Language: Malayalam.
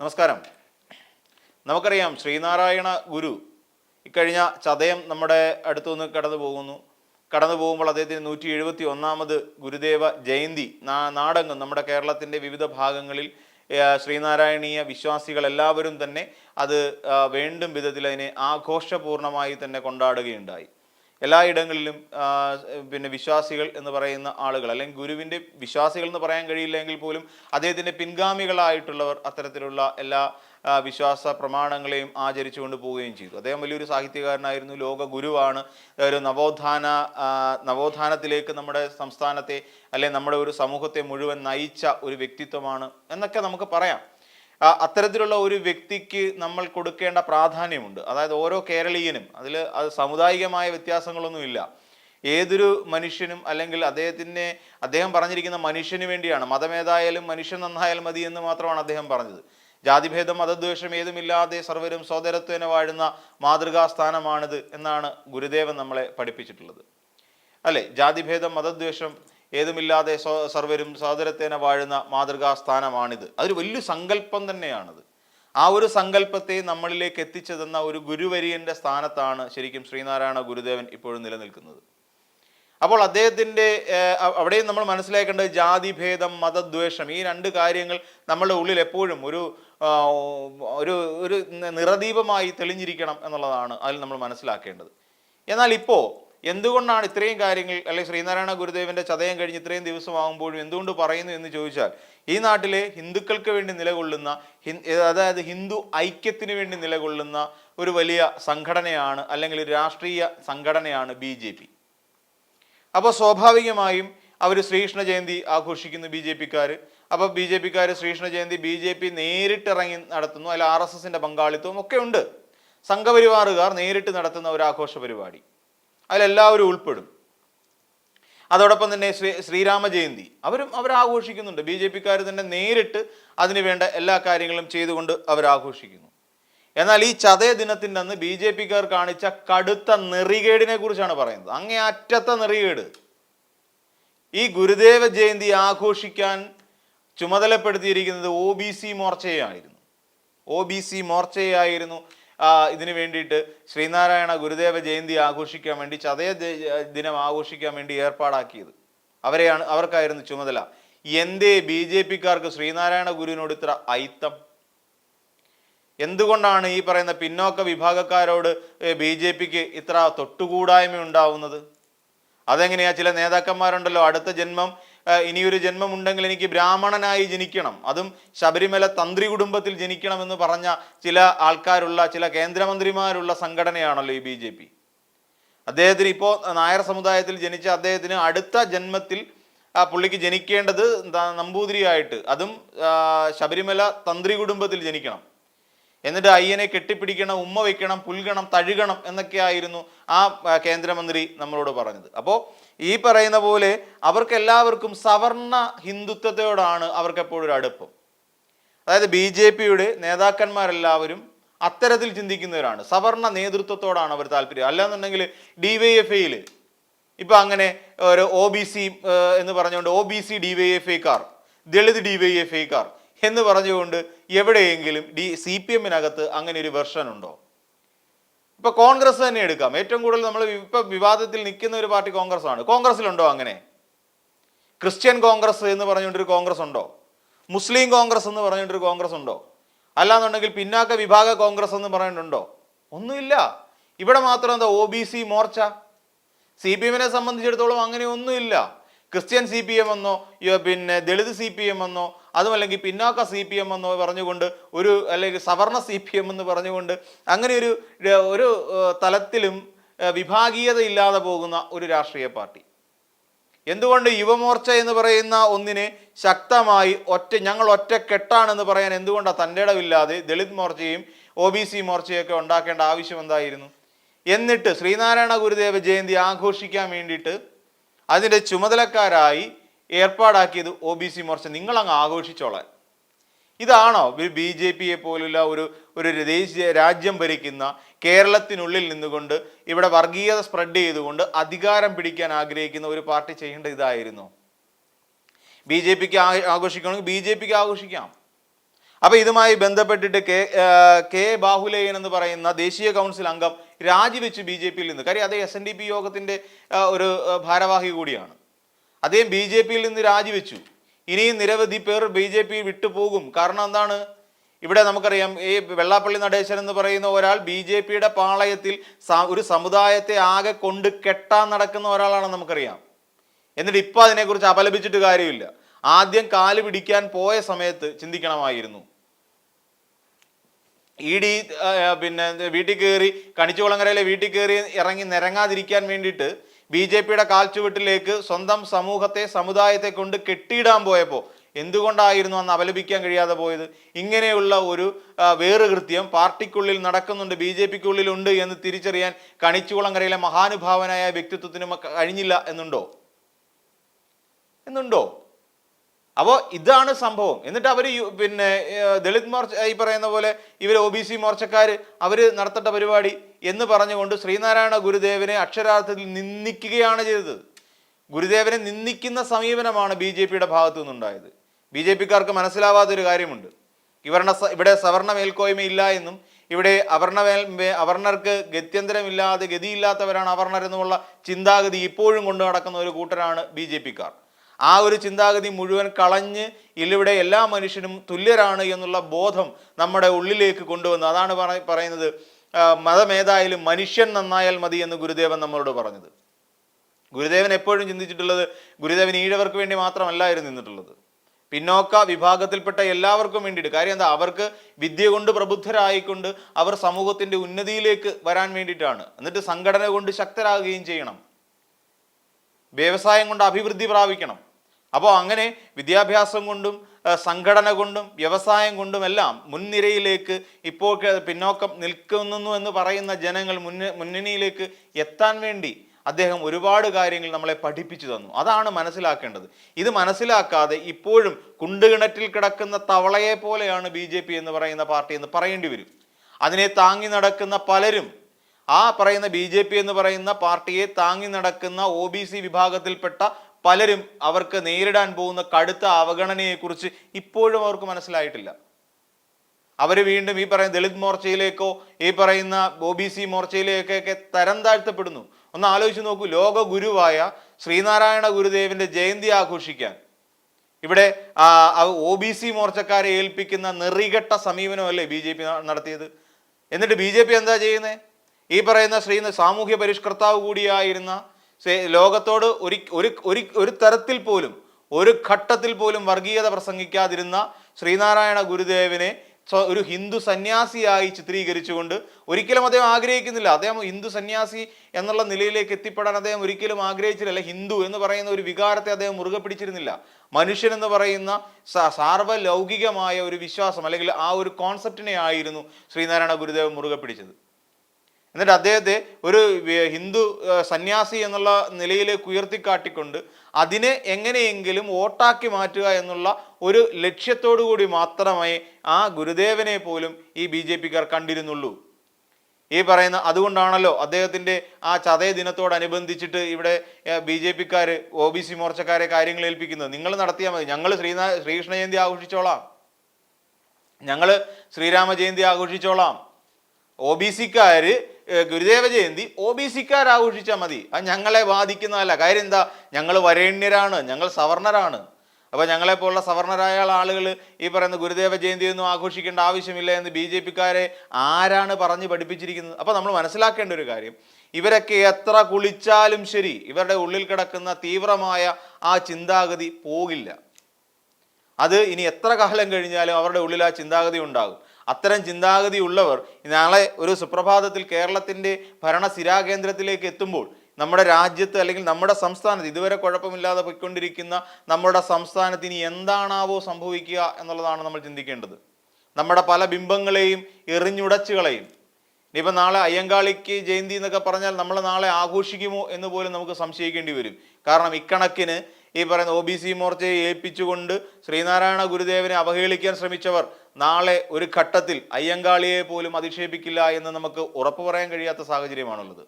നമസ്കാരം. നമുക്കറിയാം ശ്രീനാരായണ ഗുരു ഇക്കഴിഞ്ഞ ചതയം നമ്മുടെ അടുത്തുനിന്ന് കടന്നു പോകുന്നു. കടന്നു പോകുമ്പോൾ അദ്ദേഹത്തിന് നൂറ്റി എഴുപത്തി ഒന്നാമത് ഗുരുദേവ ജയന്തി നാ- നാടെങ്ങും നമ്മുടെ കേരളത്തിന്റെ വിവിധ ഭാഗങ്ങളിൽ ശ്രീനാരായണീയ വിശ്വാസികൾ എല്ലാവരും തന്നെ അത് വേണ്ടും വിധത്തിൽ അതിനെ ആഘോഷപൂർണമായി തന്നെ കൊണ്ടാടുകയുണ്ടായി. എല്ലായിടങ്ങളിലും പിന്നെ വിശ്വാസികൾ എന്ന് പറയുന്ന ആളുകൾ അല്ലെങ്കിൽ ഗുരുവിന്റെ വിശ്വാസികൾ എന്ന് പറയാൻ കഴിയില്ലെങ്കിൽ പോലും അദ്ദേഹത്തിന്റെ പിൻഗാമികളായിട്ടുള്ളവർ അത്തരത്തിലുള്ള എല്ലാ വിശ്വാസ പ്രമാണങ്ങളെയും ആചരിച്ചുകൊണ്ട് പോവുകയും ചെയ്തു. അദ്ദേഹം വലിയൊരു സാഹിത്യകാരനായിരുന്നു ലോക ഗുരുവാണ്. ഒരു നവോത്ഥാന നവോത്ഥാനത്തിലേക്ക് നമ്മുടെ സംസ്ഥാനത്തെ അല്ലെങ്കിൽ നമ്മുടെ ഒരു സമൂഹത്തെ മുഴുവൻ നയിച്ച ഒരു വ്യക്തിത്വമാണ് എന്നൊക്കെ നമുക്ക് പറയാം. അത്തരത്തിലുള്ള ഒരു വ്യക്തിക്ക് നമ്മൾ കൊടുക്കേണ്ട പ്രാധാന്യമുണ്ട്. അതായത് ഓരോ കേരളീയനും അതിൽ അത് സമുദായികമായ വ്യത്യാസങ്ങളൊന്നുമില്ല. ഏതൊരു മനുഷ്യനും അല്ലെങ്കിൽ അദ്ദേഹത്തിന്റെ അദ്ദേഹം പറഞ്ഞിരിക്കുന്ന മനുഷ്യന് വേണ്ടിയാണ്. മതമേതായാലും മനുഷ്യൻ നന്നായാലും മതി എന്ന് മാത്രമാണ് അദ്ദേഹം പറഞ്ഞത്. ജാതിഭേദം മതദ്വേഷം ഏതുമില്ലാതെ സർവരും സോദരത്വേന വാഴുന്ന മാതൃകാ സ്ഥാനമാണിത് എന്നാണ് ഗുരുദേവൻ നമ്മളെ പഠിപ്പിച്ചിട്ടുള്ളത്. അല്ലെ? ജാതിഭേദം മതദ്വേഷം ഏതുമില്ലാതെ സർവരും സഹോദരത്തേന വാഴുന്ന മാതൃകാ സ്ഥാനമാണിത്. അതൊരു വലിയ സങ്കല്പം തന്നെയാണത്. ആ ഒരു സങ്കല്പത്തെ നമ്മളിലേക്ക് എത്തിച്ചതെന്ന ഒരു ഗുരുവര്യന്റെ സ്ഥാനത്താണ് ശരിക്കും ശ്രീനാരായണ ഗുരുദേവൻ ഇപ്പോഴും നിലനിൽക്കുന്നത്. അപ്പോൾ അദ്ദേഹത്തിന്റെ അവിടെയും നമ്മൾ മനസ്സിലാക്കേണ്ടത് ജാതിഭേദം മതദ്വേഷം ഈ രണ്ട് കാര്യങ്ങൾ നമ്മളുടെ ഉള്ളിൽ എപ്പോഴും ഒരു ഒരു ഒരു നിറദീപമായി തെളിഞ്ഞിരിക്കണം എന്നുള്ളതാണ് അതിൽ നമ്മൾ മനസ്സിലാക്കേണ്ടത്. എന്നാൽ ഇപ്പോൾ എന്തുകൊണ്ടാണ് ഇത്രയും കാര്യങ്ങൾ അല്ലെങ്കിൽ ശ്രീനാരായണ ഗുരുദേവന്റെ ചതയം കഴിഞ്ഞ് ഇത്രയും ദിവസമാകുമ്പോഴും എന്തുകൊണ്ട് പറയുന്നു എന്ന് ചോദിച്ചാൽ ഈ നാട്ടിലെ ഹിന്ദുക്കൾക്ക് വേണ്ടി നിലകൊള്ളുന്ന അതായത് ഹിന്ദു ഐക്യത്തിന് വേണ്ടി നിലകൊള്ളുന്ന ഒരു വലിയ സംഘടനയാണ് അല്ലെങ്കിൽ ഒരു രാഷ്ട്രീയ സംഘടനയാണ് ബി ജെ പി. അപ്പോൾ സ്വാഭാവികമായും അവർ ശ്രീകൃഷ്ണ ജയന്തി ആഘോഷിക്കുന്നു ബി ജെ പിക്കാർ. അപ്പോൾ B J പിക്കാർ Sreekrishna Jayanti B J P നേരിട്ടിറങ്ങി നടത്തുന്നു അതിൽ ആർ എസ് എസിന്റെ പങ്കാളിത്തവും ഒക്കെ ഉണ്ട്. സംഘപരിവാറുകാർ നേരിട്ട് നടത്തുന്ന ഒരു ആഘോഷ പരിപാടി അതിലെല്ലാവരും ഉൾപ്പെടും. അതോടൊപ്പം തന്നെ ശ്രീ ശ്രീരാമ ജയന്തി. അവരും അവരാഘോഷിക്കുന്നുണ്ട്. ബി ജെ പിക്കാർ തന്നെ നേരിട്ട് അതിന് വേണ്ട എല്ലാ കാര്യങ്ങളും ചെയ്തുകൊണ്ട് അവരാഘോഷിക്കുന്നു. എന്നാൽ ഈ ചതയ ദിനത്തിന്റെ അന്ന് ബി ജെ പിക്കാർ കാണിച്ച കടുത്ത നെറികേടിനെ കുറിച്ചാണ് പറയുന്നത്. അങ്ങേ അറ്റത്തെ നെറികേട്. ഈ ഗുരുദേവ ജയന്തി ആഘോഷിക്കാൻ ചുമതലപ്പെടുത്തിയിരിക്കുന്നത് ഒ ബി സി മോർച്ചയായിരുന്നു. ഒ ബി സി മോർച്ചയായിരുന്നു. ഇതിനു വേണ്ടിയിട്ട് ശ്രീനാരായണ ഗുരുദേവ ജയന്തി ആഘോഷിക്കാൻ വേണ്ടി ചതയ ദിനം ആഘോഷിക്കാൻ വേണ്ടി ഏർപ്പാടാക്കിയത്. അവരെയാണ് അവർക്കായിരുന്നു ചുമതല. എന്തേ ബി ജെ പിക്കാർക്ക് ശ്രീനാരായണ ഗുരുവിനോട് ഇത്ര ഐത്തം എന്തുകൊണ്ടാണ് ഈ പറയുന്ന പിന്നോക്ക വിഭാഗക്കാരോട് ബി ജെ പിക്ക് ഇത്ര തൊട്ടുകൂടായ്മ ഉണ്ടാവുന്നത് അതെങ്ങനെയാ? ചില നേതാക്കന്മാരുണ്ടല്ലോ അടുത്ത ജന്മം ഇനിയൊരു ജന്മമുണ്ടെങ്കിൽ എനിക്ക് ബ്രാഹ്മണനായി ജനിക്കണം. അതും ശബരിമല തന്ത്രി കുടുംബത്തിൽ ജനിക്കണം എന്ന് പറഞ്ഞ ചില ആൾക്കാരുള്ള ചില കേന്ദ്രമന്ത്രിമാരുള്ള സംഘടനയാണല്ലോ ഈ ബി ജെ പി. അദ്ദേഹത്തിന് ഇപ്പോൾ നായർ സമുദായത്തിൽ ജനിച്ച അദ്ദേഹത്തിന് അടുത്ത ജന്മത്തിൽ ആ പുള്ളിക്ക് ജനിക്കേണ്ടത് നമ്പൂതിരിയായിട്ട്. അതും ശബരിമല തന്ത്രി കുടുംബത്തിൽ ജനിക്കണം. എന്നിട്ട് അയ്യനെ കെട്ടിപ്പിടിക്കണം ഉമ്മ വയ്ക്കണം പുൽകണം തഴുകണം എന്നൊക്കെയായിരുന്നു ആ കേന്ദ്രമന്ത്രി നമ്മളോട് പറഞ്ഞത്. അപ്പോൾ ഈ പറയുന്ന പോലെ അവർക്ക് എല്ലാവർക്കും സവർണ ഹിന്ദുത്വത്തോടാണ് അവർക്ക് എപ്പോഴും ഒരു അടുപ്പം. അതായത് ബി ജെ പിയുടെ നേതാക്കന്മാരെല്ലാവരും അത്തരത്തിൽ ചിന്തിക്കുന്നവരാണ്. സവർണ നേതൃത്വത്തോടാണ് അവർ താല്പര്യം. അല്ലാന്നുണ്ടെങ്കിൽ ഡി വൈ എഫ് ഐയിൽ ഇപ്പം അങ്ങനെ ഒരു ഒ ബി സി എന്ന് പറഞ്ഞുകൊണ്ട് O B C D Y F ഐക്കാർ Dalit D Y F ഐക്കാർ എന്ന് പറഞ്ഞുകൊണ്ട് എവിടെയെങ്കിലും ഡി സി പി എമ്മിനകത്ത് അങ്ങനെ ഒരു വെർഷൻ ഉണ്ടോ ഇപ്പൊ കോൺഗ്രസ് തന്നെ എടുക്കാം. ഏറ്റവും കൂടുതൽ നമ്മൾ ഇപ്പൊ വിവാദത്തിൽ നിൽക്കുന്ന ഒരു പാർട്ടി കോൺഗ്രസ് ആണ് കോൺഗ്രസിലുണ്ടോ അങ്ങനെ? ക്രിസ്ത്യൻ കോൺഗ്രസ് എന്ന് പറഞ്ഞുകൊണ്ടൊരു കോൺഗ്രസ് ഉണ്ടോ മുസ്ലിം കോൺഗ്രസ് എന്ന് പറഞ്ഞുകൊണ്ടൊരു കോൺഗ്രസ് ഉണ്ടോ അല്ലാന്നുണ്ടെങ്കിൽ പിന്നാക്ക വിഭാഗ കോൺഗ്രസ് എന്ന് പറഞ്ഞിട്ടുണ്ടോ? ഒന്നുമില്ല. ഇവിടെ മാത്രം എന്താ O B C Morcha? C P എമ്മിനെ സംബന്ധിച്ചിടത്തോളം അങ്ങനെ ഒന്നുമില്ല. ക്രിസ്ത്യൻ സി പി എം എന്നോ പിന്നെ ദളിത് സി പി എം എന്നോ അതുമല്ലെങ്കിൽ പിന്നാക്ക സി പി എം എന്ന് പറഞ്ഞുകൊണ്ട് ഒരു അല്ലെങ്കിൽ സവർണ സി പി എം എന്ന് പറഞ്ഞുകൊണ്ട് അങ്ങനെ ഒരു ഒരു തലത്തിലും വിഭാഗീയത ഇല്ലാതെ പോകുന്ന ഒരു രാഷ്ട്രീയ പാർട്ടി. എന്തുകൊണ്ട് യുവമോർച്ച എന്ന് പറയുന്ന ഒന്നിനെ ശക്തമായി ഒറ്റ ഞങ്ങൾ ഒറ്റ കെട്ടാണെന്ന് പറയാൻ എന്തുകൊണ്ടാണ് തന്റെ ഇടവില്ലാതെ ദളിത് മോർച്ചയും ഒ ബി സി മോർച്ചയൊക്കെ ഉണ്ടാക്കേണ്ട ആവശ്യം എന്തായിരുന്നു? എന്നിട്ട് ശ്രീനാരായണ ഗുരുദേവ ജയന്തി ആഘോഷിക്കാൻ വേണ്ടിയിട്ട് അതിന്റെ ചുമതലക്കാരായി ഏർപ്പാടാക്കിയത് ഒ ബി സി മോർച്ച. നിങ്ങളങ്ങ് ആഘോഷിച്ചോളാൻ. ഇതാണോ ബി ജെ പിയെ പോലുള്ള ഒരു ഒരു ദേശീയ രാജ്യം ഭരിക്കുന്ന കേരളത്തിനുള്ളിൽ നിന്നുകൊണ്ട് ഇവിടെ വർഗീയത സ്പ്രെഡ് ചെയ്തുകൊണ്ട് അധികാരം പിടിക്കാൻ ആഗ്രഹിക്കുന്ന ഒരു പാർട്ടി ചെയ്യേണ്ട ഇതായിരുന്നു. ബി ജെ പിക്ക് ആഘോഷിക്കണമെങ്കിൽ ബി ജെ പിക്ക് ആഘോഷിക്കാം. അപ്പൊ ഇതുമായി ബന്ധപ്പെട്ടിട്ട് കെ കെ ബാഹുലയൻ എന്ന് പറയുന്ന ദേശീയ കൗൺസിൽ അംഗം രാജിവെച്ച് ബി ജെ പിയിൽ നിന്ന്. കാര്യം അത് എസ് എൻ ഡി പി യോഗത്തിന്റെ ഒരു ഭാരവാഹി കൂടിയാണ്. അദ്ദേഹം ബി ജെ പിയിൽ നിന്ന് രാജിവെച്ചു. ഇനിയും നിരവധി പേർ ബി ജെ പി വിട്ടുപോകും. കാരണം എന്താണ്? ഇവിടെ നമുക്കറിയാം ഈ വെള്ളാപ്പള്ളി നടേശൻ എന്ന് പറയുന്ന ഒരാൾ ബി ജെ പിയുടെ പാളയത്തിൽ ഒരു സമുദായത്തെ ആകെ കൊണ്ട് കെട്ടാൻ നടക്കുന്ന ഒരാളാണെന്ന് നമുക്കറിയാം. എന്നിട്ട് ഇപ്പം അതിനെക്കുറിച്ച് അപലപിച്ചിട്ട് കാര്യമില്ല. ആദ്യം കാൽ പിടിക്കാൻ പോയ സമയത്ത് ചിന്തിക്കണമായിരുന്നു. ഇ ഡി പിന്നെ വീട്ടിൽ കയറി കണിച്ചുകുളങ്ങരയിലെ വീട്ടിൽ കയറി ഇറങ്ങി നിരങ്ങാതിരിക്കാൻ വേണ്ടിയിട്ട് ബി ജെ പിയുടെ കാൽച്ചുവട്ടിലേക്ക് സ്വന്തം സമൂഹത്തെ സമുദായത്തെ കൊണ്ട് കെട്ടിയിടാൻ പോയപ്പോൾ എന്തുകൊണ്ടായിരുന്നു അന്ന് അപലപിക്കാൻ കഴിയാതെ പോയത്? ഇങ്ങനെയുള്ള ഒരു വേറുകൃത്യം പാർട്ടിക്കുള്ളിൽ നടക്കുന്നുണ്ട് ബി ജെ പിക്കുള്ളിലുണ്ട് എന്ന് തിരിച്ചറിയാൻ കണിച്ചുകുളങ്കരയിലെ മഹാനുഭാവനായ വ്യക്തിത്വത്തിനും കഴിഞ്ഞില്ല എന്നുണ്ടോ? എന്നുണ്ടോ? അപ്പോൾ ഇതാണ് സംഭവം. എന്നിട്ട് അവർ പിന്നെ ദളിത് മോർച്ച ഈ പറയുന്ന പോലെ ഇവർ ഒ ബി സി മോർച്ചക്കാർ അവർ നടത്തേണ്ട പരിപാടി എന്ന് പറഞ്ഞുകൊണ്ട് ശ്രീനാരായണ ഗുരുദേവനെ അക്ഷരാർത്ഥത്തിൽ നിന്ദിക്കുകയാണ് ചെയ്തത്. ഗുരുദേവനെ നിന്ദിക്കുന്ന സമീപനമാണ് ബി ജെ പിയുടെ ഭാഗത്തു നിന്നുണ്ടായത് ബി ജെ പിക്കാർക്ക് മനസ്സിലാവാത്തൊരു കാര്യമുണ്ട്. സ- ഇവിടെ സവർണ മേൽക്കോയ്മ ഇല്ല എന്നും ഇവിടെ അവർണ അവർണർക്ക് ഗത്യന്തരമില്ലാതെ ഗതിയില്ലാത്തവരാണ് അവർണർ എന്നുമുള്ള ചിന്താഗതി ഇപ്പോഴും കൊണ്ടു നടക്കുന്ന ഒരു കൂട്ടരാണ് ബി ജെ പിക്കാർ. ആ ഒരു ചിന്താഗതി മുഴുവൻ കളഞ്ഞ് ഇവിടെ എല്ലാ മനുഷ്യനും തുല്യരാണ് എന്നുള്ള ബോധം നമ്മുടെ ഉള്ളിലേക്ക് കൊണ്ടുവന്നു. അതാണ് പറയുന്നത്. മതമേതായാലും മനുഷ്യൻ നന്നായാൽ മതി എന്ന് ഗുരുദേവൻ നമ്മളോട് പറഞ്ഞത്. ഗുരുദേവൻ എപ്പോഴും ചിന്തിച്ചിട്ടുള്ളത് ഗുരുദേവൻ ഈഴവർക്ക് വേണ്ടി മാത്രമല്ലായിരുന്നു നിന്നിട്ടുള്ളത്. പിന്നോക്ക വിഭാഗത്തിൽപ്പെട്ട എല്ലാവർക്കും വേണ്ടിയിട്ട്. കാര്യം എന്താ? അവർക്ക് വിദ്യ കൊണ്ട് പ്രബുദ്ധരായിക്കൊണ്ട് അവർ സമൂഹത്തിന്റെ ഉന്നതിയിലേക്ക് വരാൻ വേണ്ടിയിട്ടാണ്. എന്നിട്ട് സംഘടന കൊണ്ട് ശക്തരാകുകയും ചെയ്യണം. വ്യവസായം കൊണ്ട് അഭിവൃദ്ധി പ്രാപിക്കണം. അപ്പോൾ അങ്ങനെ വിദ്യാഭ്യാസം കൊണ്ടും സംഘടന കൊണ്ടും വ്യവസായം കൊണ്ടുമെല്ലാം മുൻനിരയിലേക്ക് ഇപ്പോൾ പിന്നോക്കം നിൽക്കുന്നു എന്ന് പറയുന്ന ജനങ്ങൾ മുന്ന മുന്നണിയിലേക്ക് എത്താൻ വേണ്ടി അദ്ദേഹം ഒരുപാട് കാര്യങ്ങൾ നമ്മളെ പഠിപ്പിച്ചു തന്നു. അതാണ് മനസ്സിലാക്കേണ്ടത്. ഇത് മനസ്സിലാക്കാതെ ഇപ്പോഴും കുണ്ടുകിണറ്റിൽ കിടക്കുന്ന തവളയെ പോലെയാണ് ബി എന്ന് പറയുന്ന പാർട്ടി എന്ന് പറയേണ്ടി വരും. അതിനെ താങ്ങി നടക്കുന്ന പലരും ആ പറയുന്ന ബി ജെ പി എന്ന് പറയുന്ന പാർട്ടിയെ താങ്ങി നടക്കുന്ന ഒ ബി സി വിഭാഗത്തിൽപ്പെട്ട പലരും അവർക്ക് നേരിടാൻ പോകുന്ന കടുത്ത അവഗണനയെക്കുറിച്ച് ഇപ്പോഴും അവർക്ക് മനസ്സിലായിട്ടില്ല. അവർ വീണ്ടും ഈ പറയുന്ന ദളിത് മോർച്ചയിലേക്കോ ഈ പറയുന്ന ഒ ബി സി മോർച്ചയിലേക്കൊക്കെ തരം താഴ്ത്തപ്പെടുന്നു. ഒന്ന് ആലോചിച്ച് നോക്കൂ ലോക ഗുരുവായ ശ്രീനാരായണ ഗുരുദേവന്റെ ജയന്തി ആഘോഷിക്കാൻ. ഇവിടെ ഒ ബി സി മോർച്ചക്കാരെ ഏൽപ്പിക്കുന്ന നെറികെട്ട സമീപനമല്ലേ ബി ജെ പി നടത്തിയത്? എന്നിട്ട് ബി ജെ പി എന്താ ചെയ്യുന്നത് ഈ പറയുന്ന ശ്രീ സാമൂഹ്യ പരിഷ്കർത്താവ് കൂടിയായിരുന്ന ലോകത്തോട് ഒരു ഒരു ഒരു തരത്തിൽ പോലും ഒരു ഘട്ടത്തിൽ പോലും വർഗീയത പ്രസംഗിക്കാതിരുന്ന ശ്രീനാരായണ ഗുരുദേവനെ ഒരു ഹിന്ദു സന്യാസിയായി ചിത്രീകരിച്ചുകൊണ്ട് ഒരിക്കലും അദ്ദേഹം ആഗ്രഹിക്കുന്നില്ല. അദ്ദേഹം ഹിന്ദു സന്യാസി എന്നുള്ള നിലയിലേക്ക് എത്തിപ്പെടാൻ അദ്ദേഹം ഒരിക്കലും ആഗ്രഹിച്ചില്ല. ഹിന്ദു എന്ന് പറയുന്ന ഒരു വികാരത്തെ അദ്ദേഹം മുറുകെ പിടിച്ചിരുന്നില്ല. മനുഷ്യൻ എന്ന് പറയുന്ന സാർവലൗകികമായ ഒരു വിശ്വാസം അല്ലെങ്കിൽ ആ ഒരു കോൺസെപ്റ്റിനെ ആയിരുന്നു ശ്രീനാരായണ ഗുരുദേവൻ മുറുകെ പിടിച്ചത്. എന്നിട്ട് അദ്ദേഹത്തെ ഒരു ഹിന്ദു സന്യാസി എന്നുള്ള നിലയിലേക്ക് ഉയർത്തിക്കാട്ടിക്കൊണ്ട് അതിനെ എങ്ങനെയെങ്കിലും വോട്ടാക്കി മാറ്റുക എന്നുള്ള ഒരു ലക്ഷ്യത്തോടു കൂടി മാത്രമേ ആ ഗുരുദേവനെ പോലും ഈ ബി ജെ പിക്കാർ കണ്ടിരുന്നുള്ളൂ. ഈ പറയുന്ന അതുകൊണ്ടാണല്ലോ അദ്ദേഹത്തിന്റെ ആ ചതയ ദിനത്തോടനുബന്ധിച്ചിട്ട് ഇവിടെ ബി ജെ പിക്കാർ ഒ ബി സി മോർച്ചക്കാരെ കാര്യങ്ങൾ ഏൽപ്പിക്കുന്നത്. നിങ്ങൾ നടത്തിയാൽ മതി. ഞങ്ങൾ ശ്രീനാ ശ്രീകൃഷ്ണ ജയന്തി ആഘോഷിച്ചോളാം. ഞങ്ങൾ ശ്രീരാമ ജയന്തി ആഘോഷിച്ചോളാം. ഒ ബി സിക്കാര് ഗുരുദേവ ജയന്തി ഒ ബി സിക്കാർ ആഘോഷിച്ചാൽ മതി. അത് ഞങ്ങളെ ബാധിക്കുന്നതല്ല. കാര്യം എന്താ ഞങ്ങൾ വരേണ്യരാണ്. ഞങ്ങൾ സവർണരാണ്. അപ്പോൾ ഞങ്ങളെപ്പോലുള്ള സവർണരായ ആളുകൾ ഈ പറയുന്ന ഗുരുദേവ ജയന്തി ഒന്നും ആഘോഷിക്കേണ്ട ആവശ്യമില്ല എന്ന് ബി ജെ പിക്കാരെ ആരാണ് പറഞ്ഞ് പഠിപ്പിച്ചിരിക്കുന്നത്? അപ്പോൾ നമ്മൾ മനസ്സിലാക്കേണ്ട ഒരു കാര്യം. ഇവരൊക്കെ എത്ര കുളിച്ചാലും ശരി ഇവരുടെ ഉള്ളിൽ കിടക്കുന്ന തീവ്രമായ ആ ചിന്താഗതി പോകില്ല. അത് ഇനി എത്ര കാലം കഴിഞ്ഞാലും അവരുടെ ഉള്ളിൽ ആ ചിന്താഗതി ഉണ്ടാകും. അത്തരം ചിന്താഗതി ഉള്ളവർ നാളെ ഒരു സുപ്രഭാതത്തിൽ കേരളത്തിന്റെ ഭരണ സ്ഥിരാകേന്ദ്രത്തിലേക്ക് എത്തുമ്പോൾ നമ്മുടെ രാജ്യത്ത് അല്ലെങ്കിൽ നമ്മുടെ സംസ്ഥാനത്ത് ഇതുവരെ കുഴപ്പമില്ലാതെ പോയിക്കൊണ്ടിരിക്കുന്ന നമ്മുടെ സംസ്ഥാനത്തിന് എന്താണാവോ സംഭവിക്കുക എന്നുള്ളതാണ് നമ്മൾ ചിന്തിക്കേണ്ടത്. നമ്മുടെ പല ബിംബങ്ങളെയും എറിഞ്ഞുടച്ചു കളയും ഇനിയിപ്പോൾ നാളെ അയ്യങ്കാളിക്ക് ജയന്തി എന്നൊക്കെ പറഞ്ഞാൽ നമ്മൾ നാളെ ആഘോഷിക്കുമോ എന്ന് പോലും നമുക്ക് സംശയിക്കേണ്ടി വരും. കാരണം ഇക്കണക്കിന് ഈ പറയുന്ന ഒ ബി സി മോർച്ചയെ ഏൽപ്പിച്ചുകൊണ്ട് ശ്രീനാരായണ ഗുരുദേവനെ അവഹേളിക്കാൻ ശ്രമിച്ചവർ നാളെ ഒരു ഘട്ടത്തിൽ അയ്യങ്കാളിയെ പോലും അധിക്ഷേപിക്കില്ല എന്ന് നമുക്ക് ഉറപ്പു പറയാൻ കഴിയാത്ത സാഹചര്യമാണുള്ളത്.